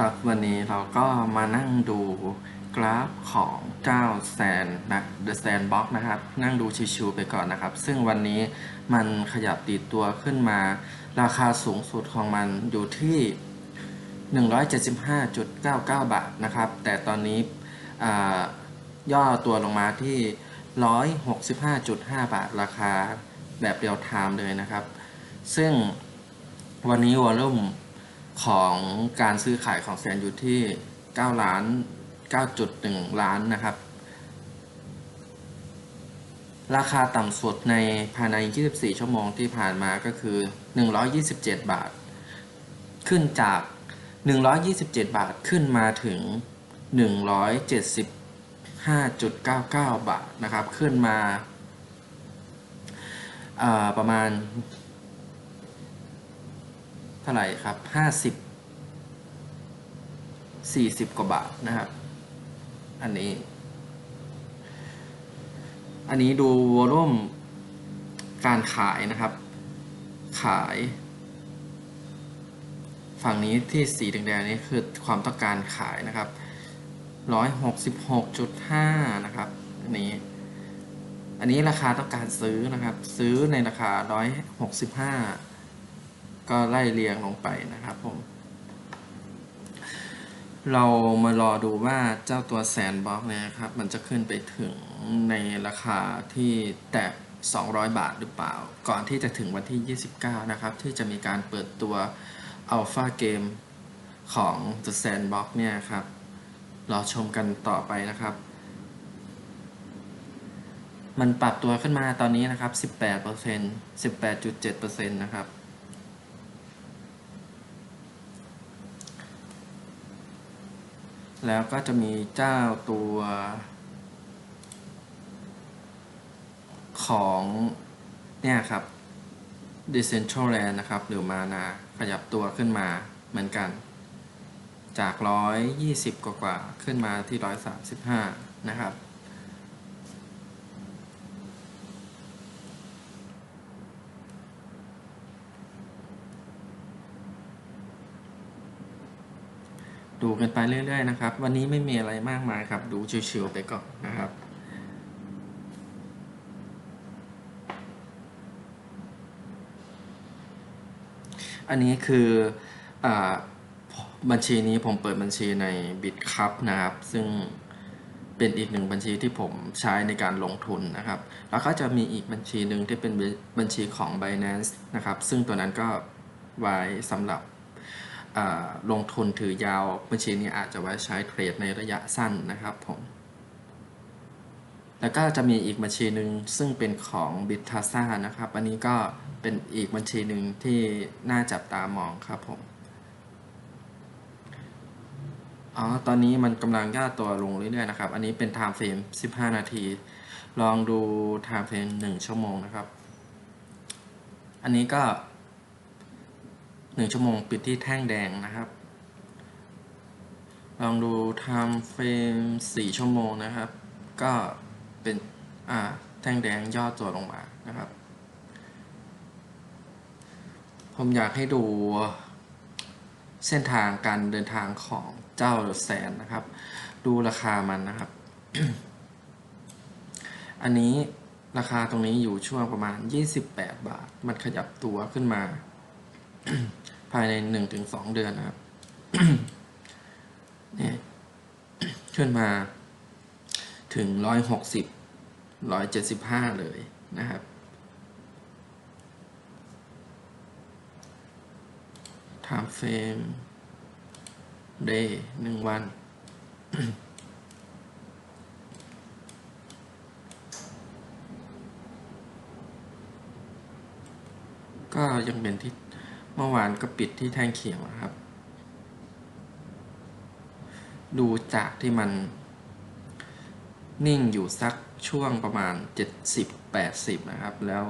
ครับวันนี้เราก็มานั่งดูกราฟของเจ้าแซนนะ The Sandbox นะครับ นั่งดูชิวๆไปก่อนนะครับ ซึ่งวันนี้มันขยับตีตัวขึ้นมา ราคาสูงสุดของมันอยู่ที่ 175.99 บาทนะครับ แต่ตอนนี้ย่อตัวลงมาที่ 165.5 บาทราคาแบบเรียลไทม์เลยนะครับ ซึ่งวันนี้วอลุ่ม ของการซื้อขายของแซนอยู่ที่ 9 ล้าน 9.1 ล้านนะครับ ราคาต่ำสุดในภายใน 24 ชั่วโมงที่ผ่านมาก็คือ 127 บาท ขึ้นจาก 127 บาทขึ้นมาถึง 175.99 บาทนะครับ ขึ้นมาาประมาณ เท่าไหร่ครับห้าสิบสี่สิบกว่าบาทนะครับ อันนี้ อันนี้ดูวอลุ่มการขายนะครับ ขาย ฝั่งนี้ที่สีแดงๆนี่คือความต้องการขายนะครับร้อยหกสิบหกจุดห้านะครับ อันนี้ อันนี้ราคาต้องการซื้อนะครับ ซื้อในราคาร้อยหกสิบห้า ก็ไล่เรียงลงไปนะครับผม เรามารอดูว่าเจ้าตัวแซนบล็อกเนี่ยครับ มันจะขึ้นไปถึงในราคาที่แตะ200 บาทหรือเปล่า ก่อนที่จะถึงวันที่ 29 นะครับ ที่จะมีการเปิดตัว Alpha Game ของ The Sandbox เนี่ยครับ รอชมกันต่อไปนะครับ มันปรับตัวขึ้นมาตอนนี้นะครับ 18% 18.7%นะครับ แล้วก็จะมีเจ้าตัวของเนี่ยครับ Decentraland นะครับ หรือมานาขยับตัวขึ้นมาเหมือนกัน จาก 120 กว่ากว่าๆขึ้นมาที่ 135 นะครับ ดูกันไปเรื่อยๆนะครับ วันนี้ไม่มีอะไรมากมายครับ ดูชิวๆไปก่อนนะครับอันนี้คืออบัญชีนี้ผมเปิดบัญชีใน BitCup นะครับ ซึ่งเป็นอีกหนึ่งบัญชีที่ผมใช้ในการลงทุนนะครับ แล้วก็จะมีอีกบัญชีหนึ่งที่เป็นบัญชีของ Binance นะครับ ซึ่งตัวนั้นก็ไว้สำหรับ ลงทุนถือยาวบัญชีนี้อาจจะไว้ใช้เทรดในระยะสั้นนะครับผม แล้วก็จะมีอีกบัญชีหนึ่งซึ่งเป็นของ b i t a s a นะครับ อันนี้ก็เป็นอีกบัญชีหนึ่งที่น่าจับตามองครับผม อ๋อ ตอนนี้มันกำลังย่อตัวลงเรื่อยๆนะครับ อันนี้เป็น time frame 15 นาที ลองดู time frame 1ชั่วโมงนะครับ อันนี้ก็ หนึ่งชั่วโมงปิดที่แท่งแดงนะครับ ลองดู time frame สี่ชั่วโมงนะครับ ก็เป็นอ่าแท่งแดงย่อตัวลงมานะครับ ผมอยากให้ดูเส้นทางการเดินทางของเจ้าแสนนะครับ ดูราคามันนะครับ อันนี้ราคาตรงนี้อยู่ช่วงประมาณ 28 บาท มันขยับตัวขึ้นมา ภายในหนึ่งถึงสองเดือนนะครับเนี่ยขึ้นมาถึงร้อยหกสิบร้อยเจ็ดสิบห้าเลยนะครับ time frame day หนึ่งวัน ก็ยังเป็นที่ เมื่อวานก็ปิดที่แท่งเขียวนะครับ ดูจากที่มัน นิ่งอยู่สักช่วงประมาณ 70-80 นะครับ แล้ว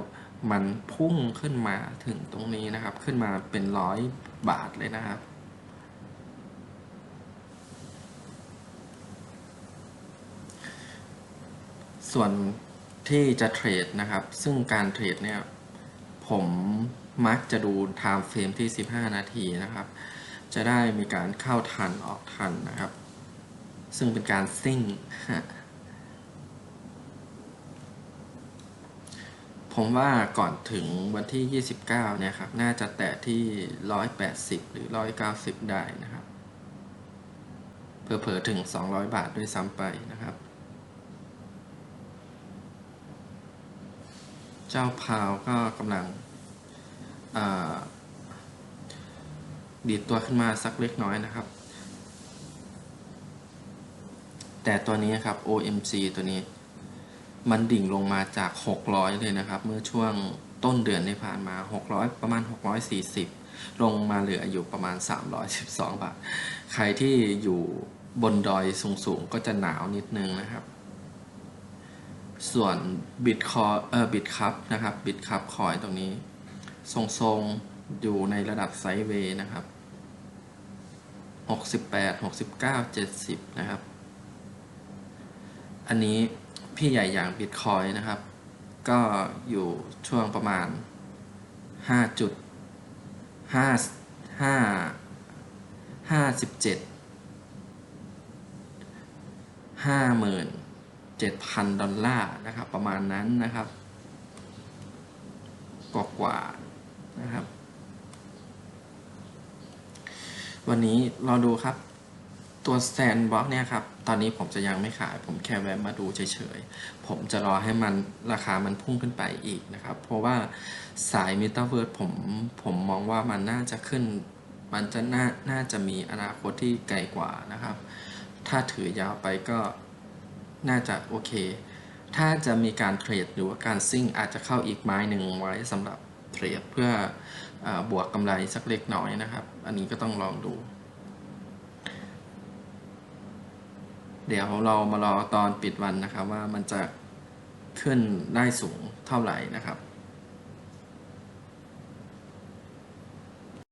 มันพุ่งขึ้นมาถึงตรงนี้นะครับ ขึ้นมาเป็นร้อยบาทเลยนะครับ ส่วนที่จะเทรดนะครับ ซึ่งการเทรดเนี่ย ผม มักจะดู time frame ที่ 15 นาทีนะครับ จะได้มีการเข้าทันออกทันนะครับ ซึ่งเป็นการซิ่ง ผมว่าก่อนถึงวันที่ 29 เนี่ยครับ น่าจะแตะที่ 180 หรือ 190 ได้นะครับเผลอๆถึง 200 บาทด้วยซ้ำไปนะครับ เจ้าพาวก็กำลัง ดีดตัวขึ้นมาสักเล็กน้อยนะครับ แต่ตัวนี้ครับ OMG ตัวนี้ มันดิ่งลงมาจาก 600 เลยนะครับ เมื่อช่วงต้นเดือนที่ผ่านมา 600 ประมาณ 640 ลงมาเหลืออยู่ประมาณ 312 บาท ใครที่อยู่บนดอยสูงๆ ก็จะหนาวนิดนึงนะครับ ส่วนบิตคอเออบิตคัพนะครับบิตคัพคอยตรงนี้ ทรงๆ อยู่ในระดับไซด์เวย์นะครับ 68 69 70 นะครับ อันนี้พี่ใหญ่อย่างบิตคอยนะครับ ก็อยู่ช่วงประมาณ 5 จุด 5 5 57 57,000 ดอลลาร์นะครับ ประมาณนั้นนะครับกกว่าๆนะครับ วันนี้เรอดูครับตัวแซนบ็อกเนี่ยครับ ตอนนี้ผมจะยังไม่ขาย ผมแค่แวะมาดูเฉยๆ ผมจะรอให้มันราคามันพุ่งขึ้นไปอีกนะครับ เพราะว่าสายมิเตาเวิร์ดผมผมมองว่ามันน่าจะขึ้น มันจะน่าน่าจะมีอนาคตที่ไกลกว่านะครับ ถ้าถือยาวไปก็น่าจะโอเค ถ้าจะมีการเทรดหรือว่าการซิ่งอาจจะเข้าอีกไม้หนึ่งไว้สำหรับ เทรดเพื่ออบวกกำไรสักเล็กน้อยนะครับ อันนี้ก็ต้องลองดู เดี๋ยวเรามารอตอนปิดวันนะครับว่ามันจะขึ้นได้สูงเท่าไหร่นะครับ